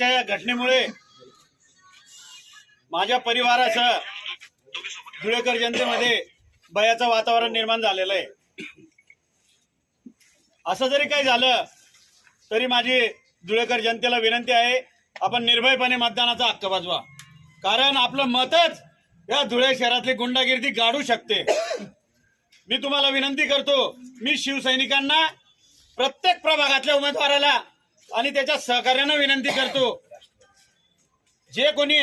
आजच्या या घटनेमुळे माझ्या परिवारासह धुळेकर जनतेमध्ये भयाचं वातावरण निर्माण झालेलं आहे. असं जरी काही झालं तरी माझी धुळेकर जनतेला विनंती आहे आपण निर्भयपणे मतदानाचा हक्क बाजवा. कारण आपलं मतच या धुळे शहरातली गुंडागिर्दी गाडू शकते. मी तुम्हाला विनंती करतो मी शिवसैनिकांना प्रत्येक प्रभागातल्या उमेदवाराला आणि त्याच्या सहकार्यानं विनंती करतो. जे कोणी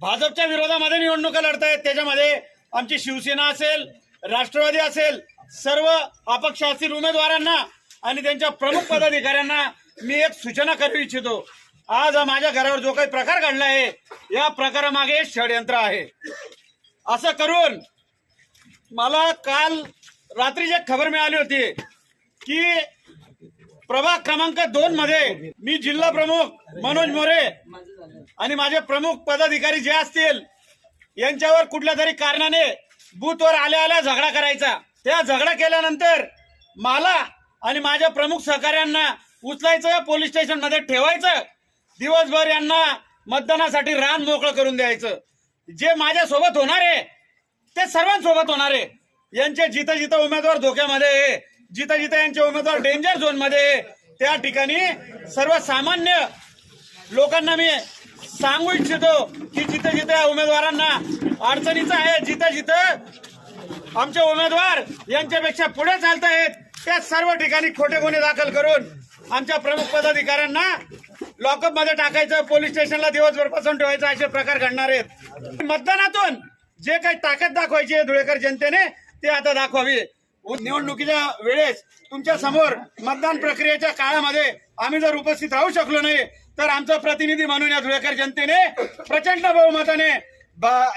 भाजपच्या विरोधामध्ये निवडणुका लढतायत त्याच्यामध्ये आमची शिवसेना असेल राष्ट्रवादी असेल सर्व अपक्ष असतील उमेदवारांना आणि त्यांच्या प्रमुख पदाधिकाऱ्यांना मी एक सूचना करू इच्छितो. आज माझ्या घरावर जो काही प्रकार घडला आहे या प्रकारामागे षडयंत्र आहे. असं करून मला काल रात्री एक खबर मिळाली होती की प्रभाग क्रमांक दोन मध्ये मी जिल्हा प्रमुख मनोज मोरे आणि माझे प्रमुख पदाधिकारी जे असतील यांच्यावर कुठल्या तरी कारणाने बूथवर आल्या आल्या झगडा करायचा. त्या झगडा केल्यानंतर मला आणि माझ्या प्रमुख सहकार्यांना उचलायचं पोलीस स्टेशनमध्ये ठेवायचं दिवसभर यांना मतदानासाठी रान मोकळं करून द्यायचं. जे माझ्या सोबत होणार आहे ते सर्वांसोबत होणार आहे यांचे जिथं जिथं उमेदवार धोक्यामध्ये आहे जिथं जिथं यांचे उमेदवार डेंजर झोनमध्ये त्या ठिकाणी सर्वसामान्य लोकांना मी सांगू इच्छितो की जिथे जिथे या उमेदवारांना अडचणीचं आहे. जिथं जिथं आमचे उमेदवार यांच्यापेक्षा पुढे चालत आहेत. त्या सर्व ठिकाणी खोटे गुन्हे दाखल करून आमच्या प्रमुख पदाधिकाऱ्यांना लॉकअपमध्ये टाकायचं पोलीस स्टेशनला दिवसभर बसून ठेवायचं असे प्रकार घडणार आहेत. मतदानातून जे काही ताकद दाखवायची आहे धुळेकर जनतेने ते आता दाखवावी. निवडणुकीच्या वेळेस तुमच्यासमोर मतदान प्रक्रियेच्या काळामध्ये आम्ही जर उपस्थित राहू शकलो नाही तर आमचा प्रतिनिधी म्हणून या धुळेकर जनतेने प्रचंड बहुमताने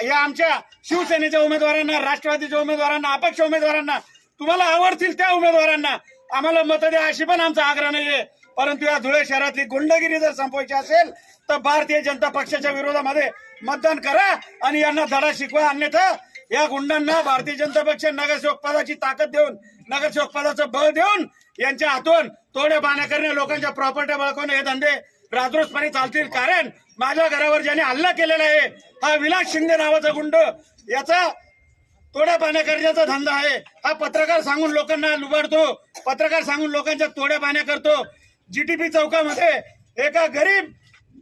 या आमच्या शिवसेनेच्या उमेदवारांना राष्ट्रवादीच्या उमेदवारांना अपक्ष उमेदवारांना तुम्हाला आवडतील त्या उमेदवारांना आम्हाला मत द्या अशी पण आमचा आग्रह नाहीये. परंतु या धुळे शहरातली गुंडगिरी जर संपवायची असेल तर भारतीय जनता पक्षाच्या विरोधामध्ये मतदान करा आणि यांना धडा शिकवा. अन्यथा या गुंडांना भारतीय जनता पक्ष नगरसेवक पदाची ताकद देऊन नगरसेवक पदाचं बळ देऊन यांच्या हातून तोड्या बाण्या करणे लोकांच्या प्रॉपर्ट्या बळकवणे हे धंदे राजरोसपणे चालतील. कारण माझ्या घरावर ज्याने हल्ला केलेला आहे हा विलास शिंदे नावाचा गुंड याचा तोड्या पाण्या करण्याचा धंदा आहे. हा पत्रकार सांगून लोकांना लुबाडतो पत्रकार सांगून लोकांच्या तोड्या पाण्या करतो. जीटीपी चौकामध्ये एका गरीब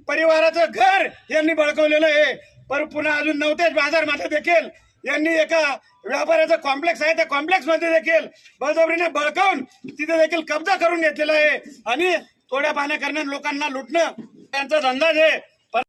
परिवाराचं घर यांनी बळकवलेलं आहे. पर पुन्हा अजून नव्हतेच बाजारमध्ये देखील यांनी एका व्यापाऱ्याचा कॉम्प्लेक्स आहे. त्या कॉम्प्लेक्समध्ये देखील बळजबरीने बळकावून तिथे देखील कब्जा करून घेतलेला आहे. आणि थोड्या पाण्या करणं लोकांना लुटणं त्यांचा धंदा आहे.